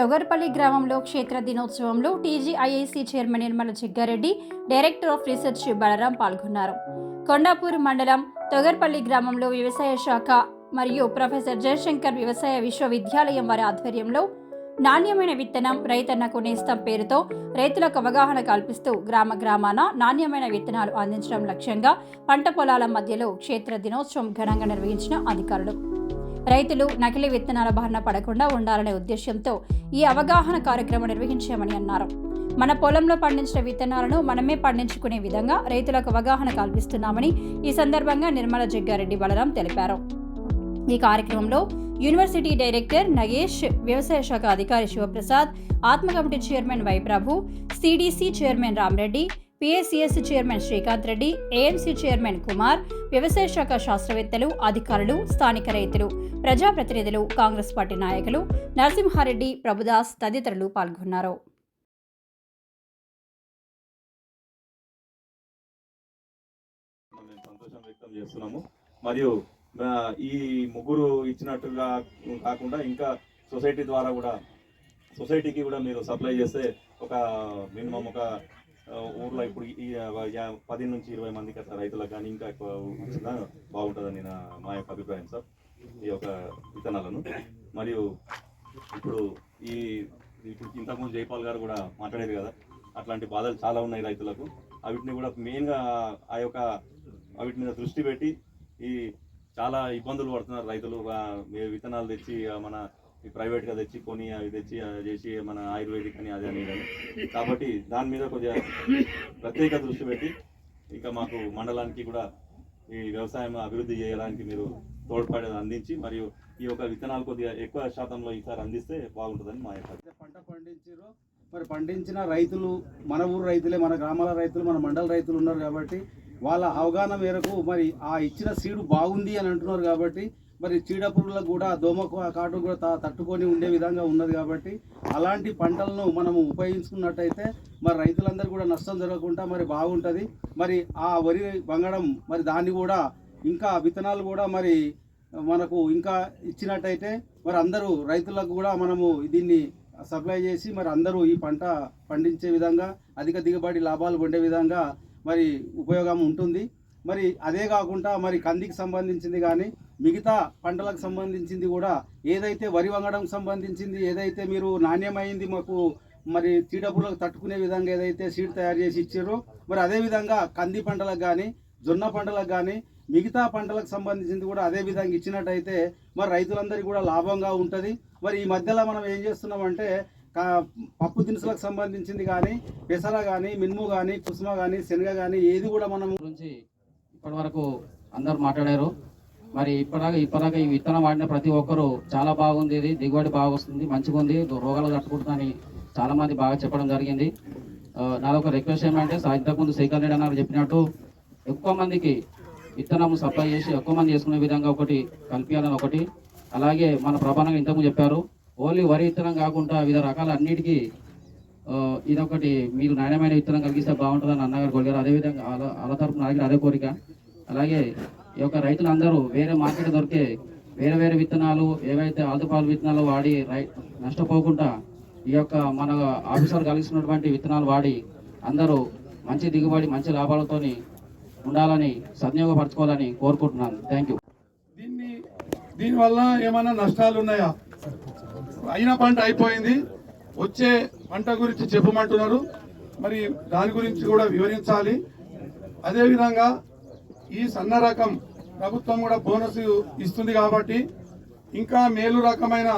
తొగర్పల్లి గ్రామంలో క్షేత్ర దినోత్సవంలో TGIIC chairman Nirmala Jaggareddy director of research Balaram పాల్గొన్నారు. కొండాపూర్ మండలం తొగర్పల్లి గ్రామంలో వ్యవసాయ శాఖ మరియు ప్రొఫెసర్ జయశంకర్ వ్యవసాయ విశ్వవిద్యాలయం వారి ఆధ్వర్యంలో నాణ్యమైన విత్తనం రైతన్నకు నేస్తం పేరుతో రైతులకు అవగాహన కల్పిస్తూ గ్రామ గ్రామాన నాణ్యమైన విత్తనాలు అందించడం లక్ష్యంగా పంట పొలాల మధ్యలో క్షేత్ర దినోత్సవం ఘనంగా నిర్వహించిన అధికారులు. రైతులు నకిలీ విత్తనాల బారిన పడకుండా ఉండాలనే ఉద్దేశంతో ఈ అవగాహన కార్యక్రమం నిర్వహించామని అన్నారు. మన పొలంలో పండించిన విత్తనాలను మనమే పండించుకునే విధంగా రైతులకు అవగాహన కల్పిస్తున్నామని ఈ సందర్భంగా నిర్మల జగ్గారెడ్డి బలరాం తెలిపారు. ఈ కార్యక్రమంలో యూనివర్సిటీ డైరెక్టర్ నగేష్ వ్యవసాయ శాఖ అధికారి Sivaprasad ATMA committee chairman Y Prabhu CDC chairman Rama Reddy PSCS chairman Srikanth Reddy AMC chairman Kumar వ్యవసాయ శాఖ శాస్త్రవేత్తలు అధికారులు స్థానిక రైతులు ప్రజాప్రతినిధులు కాంగ్రెస్ పార్టీ నాయకులు నరసింహారెడ్డి ప్రభుదాస్ తదితరులు పాల్గొన్నారు. సంతోషం వ్యక్తం చేస్తున్నాము. మరియు ఈ ముగ్గురు ఇచ్చినట్టుగా కాకుండా ఇంకా సొసైటీ ద్వారా కూడా సొసైటీకి కూడా మీరు సప్లై చేస్తే ఒక మినిమం ఒక ఊర్లో ఇప్పుడు ఈ పది నుంచి ఇరవై మందికి అట్లా రైతులకు కానీ ఇంకా ఎక్కువ ఇచ్చినా బాగుంటుందని నా మా యొక్క అభిప్రాయం సార్. ఈ యొక్క విత్తనాలను. మరియు ఇప్పుడు ఈ ఇప్పుడు ఇంతకుముందు జైపాల్ గారు కూడా మాట్లాడేది కదా అట్లాంటి బాధలు చాలా ఉన్నాయి రైతులకు. అవిటిని కూడా మెయిన్గా ఆ యొక్క వాటి మీద దృష్టి పెట్టి ఈ చాలా ఇబ్బందులు పడుతున్నారు రైతులు. విత్తనాలు తెచ్చి మన ప్రైవేట్గా తెచ్చి కొని అవి తెచ్చి చేసి మన ఆయుర్వేదిక్ అని అదే అని కాబట్టి దాని మీద కొద్దిగా ప్రత్యేక దృష్టి పెట్టి ఇంకా మాకు మండలానికి కూడా ఈ వ్యవసాయం అభివృద్ధి చేయడానికి మీరు తోడ్పడేది అందించి మరియు ఈ యొక్క విత్తనాలు కొద్దిగా ఎక్కువ శాతంలో ఈసారి అందిస్తే బాగుంటుందని మా యొక్క పంట పండించారు మరి పండించిన రైతులు మన ఊరు రైతులే మన గ్రామాల రైతులు మన మండల రైతులు ఉన్నారు కాబట్టి వాళ్ళ అవగాహన మేరకు మరి ఆ ఇచ్చిన సీడు బాగుంది అని అంటున్నారు కాబట్టి మరి చీడపురుగులకు కూడా దోమ కాటు కూడా తట్టుకొని ఉండే విధంగా ఉన్నది కాబట్టి అలాంటి పంటలను మనము ఉపయోగించుకున్నట్టయితే మరి రైతులందరూ కూడా నష్టం జరగకుండా మరి బాగుంటుంది. మరి ఆ వరి వంగడం మరి దాన్ని కూడా ఇంకా విత్తనాలు కూడా మరి మనకు ఇంకా ఇచ్చినట్టయితే మరి అందరూ రైతులకు కూడా మనము దీన్ని సప్లై చేసి మరి అందరూ ఈ పంట పండించే విధంగా అధిక దిగుబడి లాభాలు పొందే విధంగా మరి ఉపయోగం ఉంటుంది. మరి అదే కాకుండా మరి కందికి సంబంధించింది కానీ మిగతా పంటలకు సంబంధించింది కూడా ఏదైతే వరి వంగడం సంబంధించింది ఏదైతే మీరు నాణ్యమైంది మాకు మరి చీడపులకు తట్టుకునే విధంగా ఏదైతే సీడ్ తయారు చేసి ఇచ్చారో మరి అదే విధంగా కంది పంటలకు కానీ జొన్న పంటలకు కానీ మిగతా పంటలకు సంబంధించింది కూడా అదే విధంగా ఇచ్చినట్టయితే మరి రైతులందరికీ కూడా లాభంగా ఉంటుంది. మరి ఈ మధ్యలో మనం ఏం చేస్తున్నామంటే కా- పప్పు దినుసులకు సంబంధించింది కానీ పెసర కానీ మినుము కానీ కుసుమ కానీ శనగ కానీ ఏది కూడా మనం గురించి ఇప్పటి వరకు అందరు మాట్లాడారు. మరి ఇప్పటిదాకా ఇప్పటిదాకా ఈ విత్తనం వాడిన ప్రతి ఒక్కరూ చాలా బాగుంది ఇది దిగుబడి బాగా వస్తుంది మంచిగా ఉంది రోగాలు తట్టుకుంటుందని చాలామంది బాగా చెప్పడం జరిగింది. ఆ, నాదొక రిక్వెస్ట్ ఏమంటే ఇంతకుముందు శ్రీకాంత్ రెడ్డి అన్నారు చెప్పినట్టు ఎక్కువ మందికి విత్తనం సప్లై చేసి ఎక్కువ మంది చేసుకునే విధంగా ఒకటి కల్పించాలని ఒకటి. అలాగే మన ప్రభానంగా ఇంతకుముందు చెప్పారు ఓన్లీ వరి విత్తనం కాకుండా వివిధ రకాల అన్నిటికీ ఇదొకటి మీరు నాణ్యమైన విత్తనం కలిగిస్తే బాగుంటుందని అన్నగారు కోరిగారు అదేవిధంగా అలా అలా తరపున అలాగే అదే కోరిక. అలాగే ఈ యొక్క రైతులందరూ వేరే మార్కెట్ దొరికే వేరే వేరే విత్తనాలు ఏవైతే ఆదుపాలు విత్తనాలు వాడి రై నష్టపోకుండా ఈ యొక్క మన ఆఫీసర్ కలిగిస్తున్నటువంటి విత్తనాలు వాడి అందరూ మంచి దిగుబడి మంచి లాభాలతోని ఉండాలని సద్వినియోగపరచుకోవాలని కోరుకుంటున్నాను. థ్యాంక్ యూ దీన్ని దీనివల్ల ఏమైనా నష్టాలు ఉన్నాయా? అయిన పంట అయిపోయింది. వచ్చే పంట గురించి చెప్పమంటున్నారు. మరి దాని గురించి కూడా వివరించాలి. అదేవిధంగా ఈ సన్న రకం ప్రభుత్వం కూడా బోనస్ ఇస్తుంది కాబట్టి ఇంకా మేలు రకమైన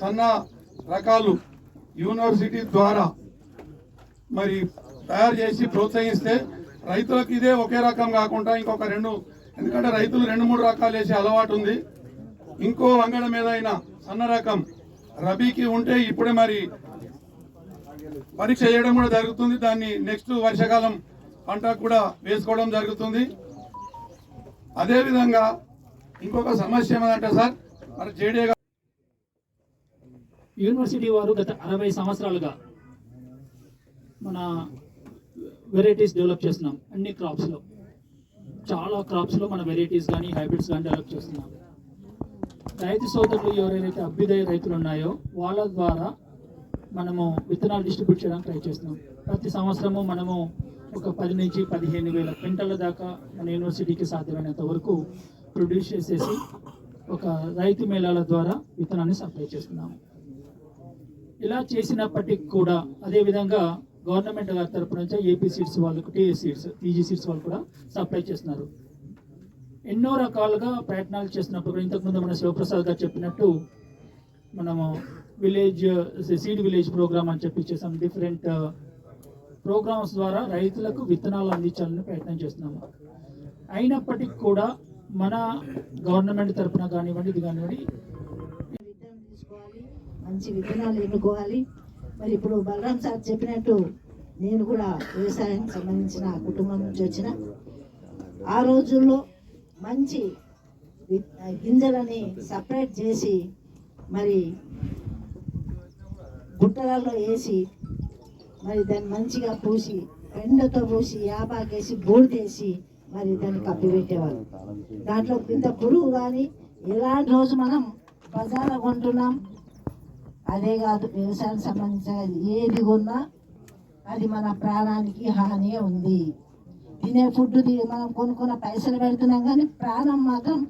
సన్న రకాలు యూనివర్సిటీ ద్వారా మరి తయారు చేసి ప్రోత్సహిస్తే రైతులకు ఇదే ఒకే రకం కాకుండా ఇంకొక రెండు ఎందుకంటే రైతులు రెండు మూడు రకాలు వేసే అలవాటు ఉంది. ఇంకో వంగడం ఏదైనా సన్న రకం రబీకి ఉంటే ఇప్పుడే మరి పరీక్ష చేయడం కూడా జరుగుతుంది. దాన్ని నెక్స్ట్ వర్షాకాలం పంట కూడా వేసుకోవడం జరుగుతుంది. అదేవిధంగా ఇంకొక సమస్య ఏమంటే సార్ మరి జేడీ యూనివర్సిటీ వారు గత అరవై సంవత్సరాలుగా మన వెరైటీస్ డెవలప్ చేస్తున్నాం. అన్ని క్రాప్స్లో చాలా క్రాప్స్లో మన వెరైటీస్ కానీ హైబ్రిడ్స్ కానీ డెవలప్ చేస్తున్నాం. రైతు సోదరులు ఎవరైతే అభ్యుదయ రైతులు ఉన్నాయో వాళ్ళ ద్వారా మనము విత్తనాలు డిస్ట్రిబ్యూట్ చేయడానికి ట్రై చేస్తున్నాం. ప్రతి సంవత్సరము మనము ఒక పది నుంచి పదిహేను వేల క్వింటల దాకా మన యూనివర్సిటీకి సాధ్యమైనంత వరకు ప్రొడ్యూస్ చేసేసి ఒక రైతు మేళాల ద్వారా విత్తనాన్ని సప్లై చేస్తున్నాము ఇలా చేసినప్పటికీ కూడా అదేవిధంగా గవర్నమెంట్ గారి తరపు నుంచి ఏపీ సీడ్స్ వాళ్ళకు టీఏ సీడ్స్ టీజీ సీడ్స్ వాళ్ళు కూడా సప్లై చేస్తున్నారు. ఎన్నో రకాలుగా ప్రయత్నాలు చేస్తున్నప్పుడు ఇంతకుముందు మన శివప్రసాద్ గారు చెప్పినట్టు మనము విలేజ్ సీడ్ విలేజ్ ప్రోగ్రామ్ అని చెప్పి చేసాం. డిఫరెంట్ ప్రోగ్రామ్స్ ద్వారా రైతులకు విత్తనాలు అందించాలని ప్రయత్నం చేస్తున్నాము. అయినప్పటికీ కూడా మన గవర్నమెంట్ తరఫున కానివ్వండి ఇది కానివ్వండి విత్తనం తీసుకోవాలి మంచి విత్తనాలు ఎన్నుకోవాలి. మరి ఇప్పుడు బలరాం సార్ చెప్పినట్టు నేను కూడా వ్యవసాయానికి సంబంధించిన కుటుంబం నుంచి వచ్చిన ఆ రోజుల్లో మంచి గింజలని సపరేట్ చేసి మరి గుట్టలలో వేసి మరి దాన్ని మంచిగా పూసి పెండతో పూసి యాపాకేసి బూడిదేసి మరి దాన్ని కప్పిపెట్టేవారు. దాంట్లో ఇంత పురుగు కానీ ఎలాంటి రోజు మనం బజార్లో కొంటున్నాం అదే కాదు వ్యవసాయానికి సంబంధించిన ఏది కొన్నా అది మన ప్రాణానికి హాని ఉంది. తినే ఫుడ్ మనం కొనుక్కున్న పైసలు పెడుతున్నాం కానీ ప్రాణం మాత్రం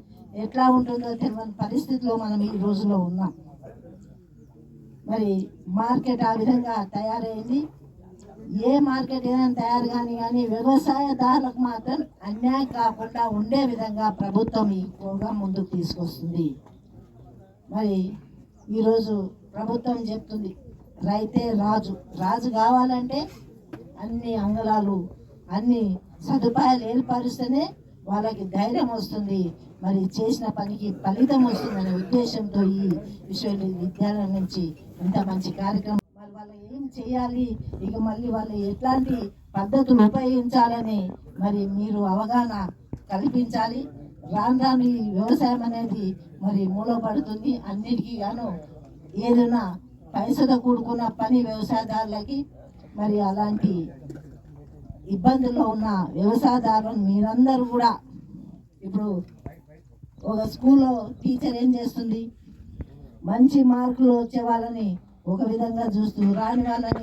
ఎట్లా ఉంటుందో తెలియని పరిస్థితిలో మనం ఈ రోజులో ఉన్నాం. మరి మార్కెట్ ఆ విధంగా తయారైంది. ఏ మార్కెట్ ఏదైనా తయారు కానీ కానీ వ్యవసాయదారులకు మాత్రం అన్యాయం కాకుండా ఉండే విధంగా ప్రభుత్వం ఈ ప్రోగ్రాం ముందుకు తీసుకొస్తుంది. మరి ఈరోజు ప్రభుత్వం చెప్తుంది రైతే రాజు రాజు కావాలంటే అన్ని అంగళాలు అన్ని సదుపాయాలు ఏర్పరిస్తేనే వాళ్ళకి ధైర్యం వస్తుంది. మరి చేసిన పనికి ఫలితం వస్తుందనే ఉద్దేశంతో ఈ విశ్వవిద్యాలయం నుంచి ఇంత మంచి కార్యక్రమం చేయాలి. ఇక మళ్ళీ వాళ్ళు ఎట్లాంటి పద్ధతులు ఉపయోగించాలని మరి మీరు అవగాహన కల్పించాలి. రాను రాను ఈ వ్యవసాయం అనేది మరి మూలపడుతుంది. అన్నిటికీ గాను ఏదైనా పైసతో కూడుకున్న పని వ్యవసాయదారులకి మరి అలాంటి ఇబ్బందుల్లో ఉన్న వ్యవసాయదారులను మీరందరూ కూడా ఇప్పుడు ఒక స్కూల్లో టీచర్ ఏం చేస్తుంది? మంచి మార్కులు వచ్చే వాళ్ళని ఒక విధంగా చూస్తూ రాని వాళ్ళని